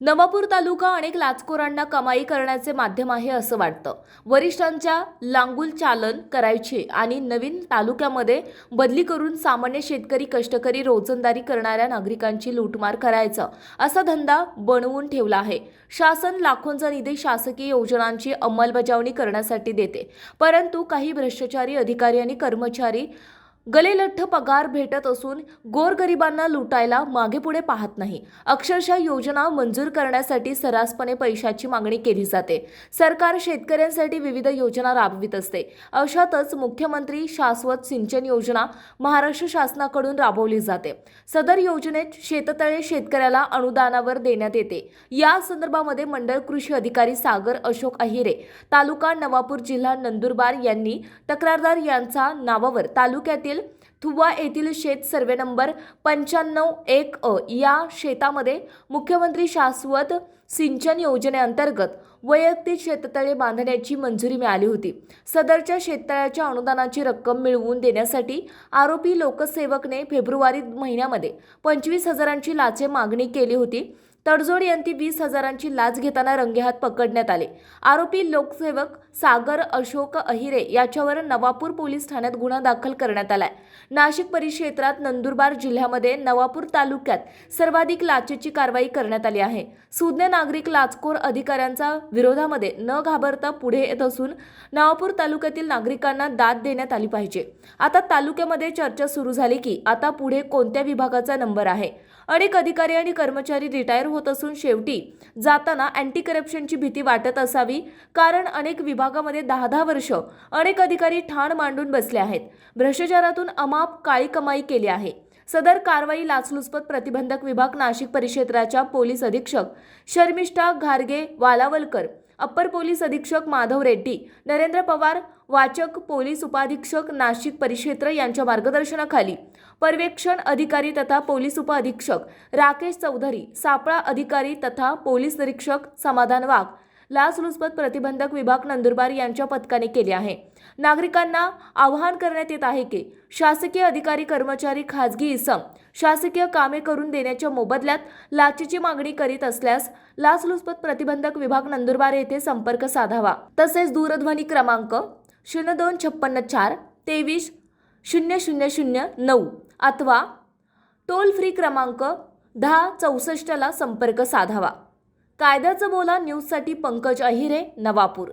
नवापूर तालुका अनेक लाचखोरांना कमाई करण्याचे माध्यम आहे असं वाटतं. वरिष्ठांच्या लांगुल चालन करायचे आणि नवीन तालुक्यामध्ये बदली करून सामान्य शेतकरी कष्टकरी रोजंदारी करणाऱ्या नागरिकांची लूटमार करायचं असा धंदा बनवून ठेवला आहे. शासन लाखोंचा निधी शासकीय योजनांची अंमलबजावणी करण्यासाठी देते. परंतु काही भ्रष्टाचारी अधिकारी आणि कर्मचारी गलेलठ्ठ पगार भेटत असून गोरगरिबांना लुटायला मागेपुढे पाहत नाही. अक्षरशः योजना मंजूर करण्यासाठी सर्रासपणे पैशाची मागणी केली जाते. सरकार शेतकऱ्यांसाठी विविध योजना राबवित असते. अशातच मुख्यमंत्री शाश्वत सिंचन योजना महाराष्ट्र शासनाकडून राबवली जाते. सदर योजनेत शेततळे शेतकऱ्याला अनुदानावर देण्यात येते. या संदर्भामध्ये मंडळ कृषी अधिकारी सागर अशोक अहिरे तालुका नवापूर जिल्हा नंदुरबार यांनी तक्रारदार यांचा नावावर तालुक्यातील थुवा येथील शेत सर्वे नंबर पंच्याण्णव एक अ या शेतामध्ये मुख्यमंत्री शाश्वत सिंचन योजनेअंतर्गत वैयक्तिक शेततळे बांधण्याची मंजुरी मिळाली होती. सदरच्या शेततळ्याच्या अनुदानाची रक्कम मिळवून देण्यासाठी आरोपी लोकसेवकने फेब्रुवारी महिन्यामध्ये पंचवीस हजारांची लाचे मागणी केली होती. तडजोड यांनी वीस हजारांची लाच घेताना रंगेहात पकडण्यात आले. आरोपी लोकसेवक सागर अशोक अहिरे याच्यावर नवापूर पोलीस ठाण्यात गुन्हा दाखल करण्यात आलाय. नाशिक परिक्षेत्रात नंदुरबार जिल्ह्यामध्ये नवापूर तालुक्यात सर्वाधिक लाचेची कारवाई करण्यात आली आहे. सुज्ञ नागरिक लाचखोर अधिकाऱ्यांचा विरोधामध्ये न घाबरता पुढे येत असून नवापूर तालुक्यातील नागरिकांना दाद देण्यात आली पाहिजे. आता तालुक्यामध्ये चर्चा सुरू झाली की आता पुढे कोणत्या विभागाचा नंबर आहे? अनेक अधिकारी आणि कर्मचारी रिटायर होत असून शेवटी जाताना अँटी करप्शनची भीती वाटत असावी कारण अनेक विभागामध्ये दहा दहा वर्ष अनेक अधिकारी ठाण मांडून बसले आहेत. भ्रष्टाचारातून अमाप काळी कमाई केली आहे. सदर कारवाई लाचलुचपत प्रतिबंधक विभाग नाशिक परिक्षेत्राच्या पोलीस अधीक्षक शर्मिष्ठा घारगे वालावलकर अप्पर पोलीस अधीक्षक माधव रेड्डी नरेंद्र पवार वाचक पोलीस उपाधीक्षक नाशिक परिक्षेत्र यांच्या मार्गदर्शनाखाली पर्यवेक्षण अधिकारी तथा पोलीस उपअधीक्षक राकेश चौधरी सापळा अधिकारी तथा पोलीस निरीक्षक समाधान वाघ लाचलुचपत प्रतिबंधक विभाग नंदुरबार यांच्या पथकाने केले आहे. नागरिकांना आवाहन करण्यात येत आहे की शासकीय अधिकारी कर्मचारी खाजगी इसम शासकीय कामे करून देण्याच्या मोबदल्यात लाचेची मागणी करीत असल्यास लाचलुचपत प्रतिबंधक विभाग नंदुरबार येथे संपर्क साधावा. तसेच दूरध्वनी क्रमांक शून्य दोन छप्पन्न चार तेवीस शून्य शून्य शून्य नऊ अथवा टोल फ्री क्रमांक दहा चौसष्टला संपर्क साधावा. कायद्याचं बोला न्यूजसाठी पंकज अहिरे नवापूर.